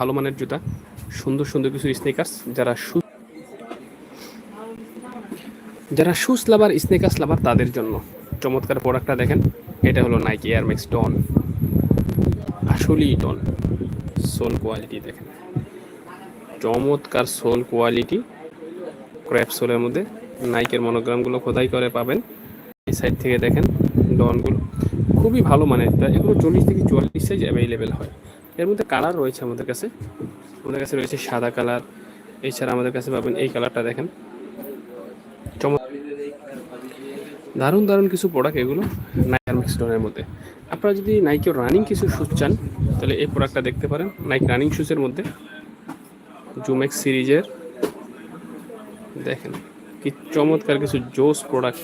ভালো মানের জুতা, সুন্দর সুন্দর কিছু স্নেকার্স যারা শু যারা শুজ লাভার স্নেকার্স লাভার তাদের জন্য চমৎকার প্রোডাক্টটা দেখেন। এটা হলো নাইকি এয়ারম্যাক্স ডন আসলেই টন সোল কোয়ালিটি দেখেন। চমৎকার সোল কোয়ালিটি ক্র্যাপ সোলের মধ্যে নাইকের মনোগ্রামগুলো খোদাই করে পাবেন। এই সাইড থেকে দেখেন ডনগুলো খুবই ভালো মানের। এগুলো চল্লিশ থেকে চুয়াল্লিশ সাইজ অ্যাভেলেবেল হয়। এর মধ্যে কালার রয়েছে আমাদের কাছে। আমাদের কাছে রয়েছে সাদা কালার এছাড়া আমাদের কাছে পাবেন এই কালারটা দেখেন। দারুণ দারুণ কিছু প্রোডাক্ট এগুলো নাইকার মিক্সডনের মধ্যে। আপনারা যদি নাইকের রানিং কিছু শ্যুজ চান, তাহলে এই প্রোডাক্টটা দেখতে পারেন নাইক রানিং শ্যুজের মধ্যে। জুমেক্স সিরিজের। দেখেন কি চমৎকার কিছু জোস প্রোডাক্ট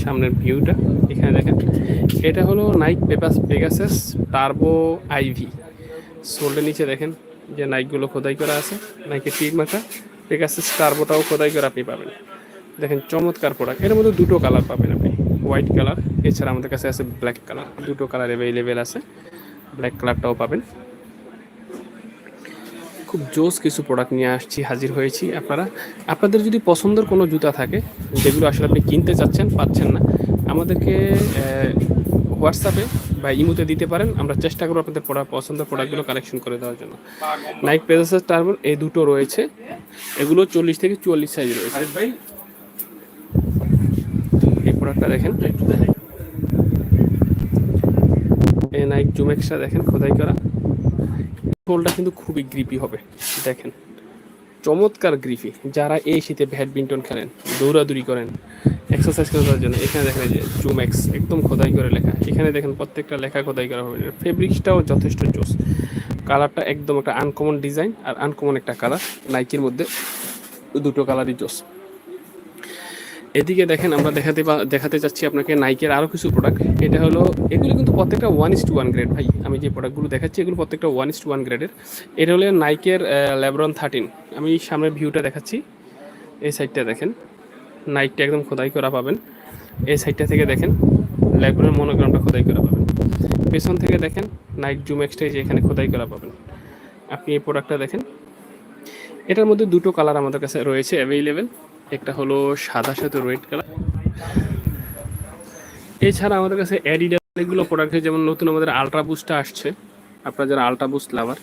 সামনের ভিউটা এখানে দেখেন। এটা হলো নাইক পেপাস পেগাসাস টার্বো আইভি সোল্ডের নিচে দেখেন যে নাইকগুলো খোদাই করা আছে। নাইকের টিক মাথা পেগাসাস টার্বোটাও খোদাই করে আপনি পাবেন। দেখেন চমৎকার প্রোডাক্টের মধ্যে দুটো কালার পাবেন আপনি হোয়াইট কালার এছাড়া আমাদের কাছে আছে ব্ল্যাক কালার দুটো কালার অ্যাভেলেবেল আছে ব্ল্যাক কালারটাও পাবেন। খুব জোস কিছু প্রোডাক্ট নিয়ে আসছি, হাজির হয়েছি আপনারা। আপনাদের যদি পছন্দের কোনো জুতা থাকে, যেগুলো আসলে আপনি কিনতে চাচ্ছেন, পাচ্ছেন না, আমাদেরকে হোয়াটসঅ্যাপে বা ইমোতে দিতে পারেন। আমরা চেষ্টা করব আপনাদের প্রোডাক্ট পছন্দের প্রোডাক্টগুলো কালেকশন করে দেওয়ার জন্য। নাইক পেজাসের টার্বল এই দুটো রয়েছে। এগুলো চল্লিশ থেকে চুয়াল্লিশ সাইজ রয়েছে। এই প্রোডাক্টটা দেখেন। এই নাইক জুমেক্সটা দেখেন, খোদাই করা। সোলটা কিন্তু খুবই গ্রিপি হবে। দেখেন। চমৎকার গ্রিফি। যারা এই শীতে ব্যাডমিন্টন খেলেন, দৌড়াদৌড়ি করেন এক্সারসাইজ করার জন্য, এখানে দেখেন যে জুম্যাক্স একদম খোদাই করে লেখা। এখানে দেখেন প্রত্যেকটা লেখা খোদাই করা হবে। ফেব্রিক্সটাও যথেষ্ট জোস। কালারটা একদম একটা আনকমন ডিজাইন আর আনকমন একটা কালার নাইকির মধ্যে দুটো কালারই জোস। এদিকে দেখেন আমরা দেখাতে দেখাতে চাচ্ছি আপনাকে নাইকের আরও কিছু প্রোডাক্ট এটা হলো, এগুলো কিন্তু প্রত্যেকটা one is to one grade ভাই। আমি যে প্রোডাক্টগুলো দেখাচ্ছি, এগুলো প্রত্যেকটা ওয়ান ইস টু ওয়ান গ্রেডের এটা হলো নাইকের ল্যাবরন থার্টিন আমি সামনের ভিউটা দেখাচ্ছি। এই সাইডটা দেখেন। নাইকটা একদম খোদাই করা পাবেন। এই সাইডটা থেকে দেখেন ল্যাবরনের মনোগ্রামটা খোদাই করা পাবেন। পেছন থেকে দেখেন নাইক জুম এক্সটাই যে এখানে খোদাই করা পাবেন। আপনি এই প্রোডাক্টটা দেখেন। এটার মধ্যে দুটো কালার আমাদের কাছে রয়েছে অ্যাভেলেবেল একটা হলো সাদা সাথে রেড কালার এছাড়া আমাদের কাছে অ্যাডিডাস অনেকগুলো প্রোডাক্ট যেমন নতুন আমাদের আলট্রা বুস্টটা আসছে। আপনারা যারা আলট্রা বুস্ট লাভার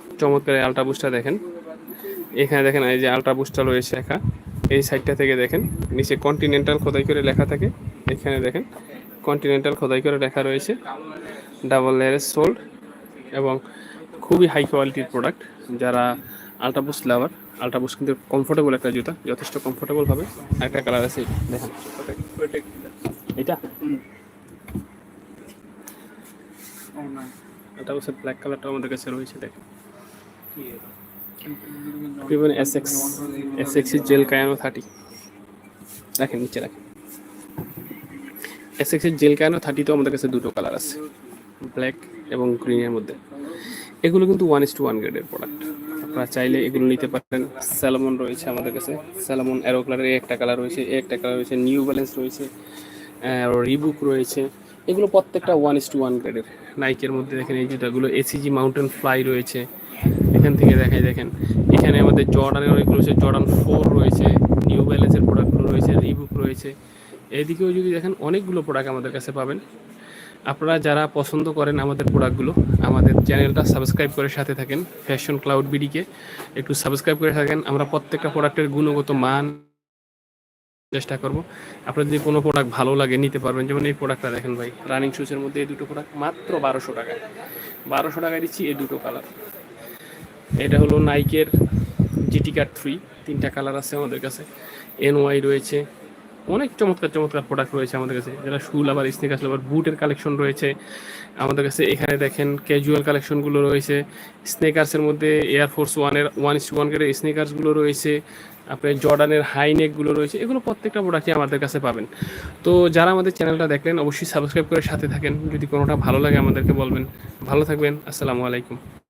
চমৎকার আলট্রা বুস্টটা দেখেন। এখানে দেখেন এই যে আলট্রা বুস্টটা রয়েছে একা এই সাইডটা থেকে দেখেন, নিচে কন্টিনেন্টাল খোদাই করে লেখা থাকে। এখানে দেখেন কন্টিনেন্টাল খোদাই করে লেখা রয়েছে। ডাবল লেয়ারের সোল্ড এবং খুবই হাই কোয়ালিটির প্রোডাক্ট যারা আলট্রাবুস লাভার। আলট্রাবুস কিন্তু কমফোর্টেবল একটা জুতা, যথেষ্ট কমফোর্টেবল হবে। একটা কালার আছে, দেখেন। এটা? আলট্রাবুসের ব্ল্যাক কালারটা আমাদের কাছে রয়েছে, দেখেন। বিভিন্ন S X S X gel Kayano thirty দেখেন, নিচে রাখেন এস এক্সের জেল কায়ানো থার্টিতেও আমাদের কাছে দুটো কালার আছে। ব্ল্যাক এবং গ্রিনের মধ্যে। এগুলো কিন্তু ওয়ান ইস টু ওয়ান গ্রেডের প্রোডাক্ট আপনারা চাইলে এগুলো নিতে পারেন। স্যালামন রয়েছে আমাদের কাছে। স্যালামন অ্যারো কালারের একটা কালার রয়েছে একটা কালার রয়েছে, নিউ ব্যালেন্স রয়েছে রিবুক রয়েছে। এগুলো প্রত্যেকটা ওয়ান ইস টু ওয়ান গ্রেডের নাইকের মধ্যে দেখেন এই জুতাগুলো এসিজি মাউন্টেন ফ্লাই রয়েছে। এখান থেকে দেখাই, দেখেন। এখানে আমাদের জর্ডানের অনেকগুলো রয়েছে জর্ডান ফোর রয়েছে, নিউ ব্যালেন্সের প্রোডাক্টগুলো রয়েছে, রিবুক রয়েছে। এদিকেও যদি দেখেন, অনেকগুলো প্রোডাক্ট আমাদের কাছে পাবেন। আপনারা যারা পছন্দ করেন আমাদের প্রোডাক্টগুলো আমাদের চ্যানেলটা সাবস্ক্রাইব করে সাথে থাকেন ফ্যাশন ক্লাউড বিডিকে একটু সাবস্ক্রাইব করে থাকেন, আমরা প্রত্যেকটা প্রোডাক্টের গুণগত মান চেষ্টা করব। আপনার যদি কোনো প্রোডাক্ট ভালো লাগে, নিতে পারবেন। যেমন এই প্রোডাক্টটা দেখেন ভাই রানিং শুজের মধ্যে এই দুটো প্রোডাক্ট মাত্র বারোশো টাকা বারোশো টাকায় দিচ্ছি এই দুটো কালার এটা হলো নাইকের জিটি কার থ্রি তিনটা কালার আছে আমাদের কাছে। এন ওয়াই রয়েছে। অনেক চমৎকার চমৎকার প্রোডাক্ট রয়েছে আমাদের কাছে। যারা শুল, আবার স্নিকার্স আবার বুটের কালেকশন রয়েছে। আমাদের কাছে এখানে দেখেন ক্যাজুয়াল কালেকশনগুলো রয়েছে। স্নেকার্সের মধ্যে এয়ারফোর্স ওয়ানের ওয়ান ইস ওয়ান করে স্নেকার্সগুলো রয়েছে। আপনার জর্ডানের হাই নেকগুলো রয়েছে। এগুলো প্রত্যেকটা প্রোডাক্টই আমাদের কাছে পাবেন। তো যারা আমাদের চ্যানেলটা দেখলেন, অবশ্যই সাবস্ক্রাইব করে সাথে থাকেন। যদি কোনোটা ভালো লাগে আমাদেরকে বলবেন। ভালো থাকবেন। আসসালামু আলাইকুম।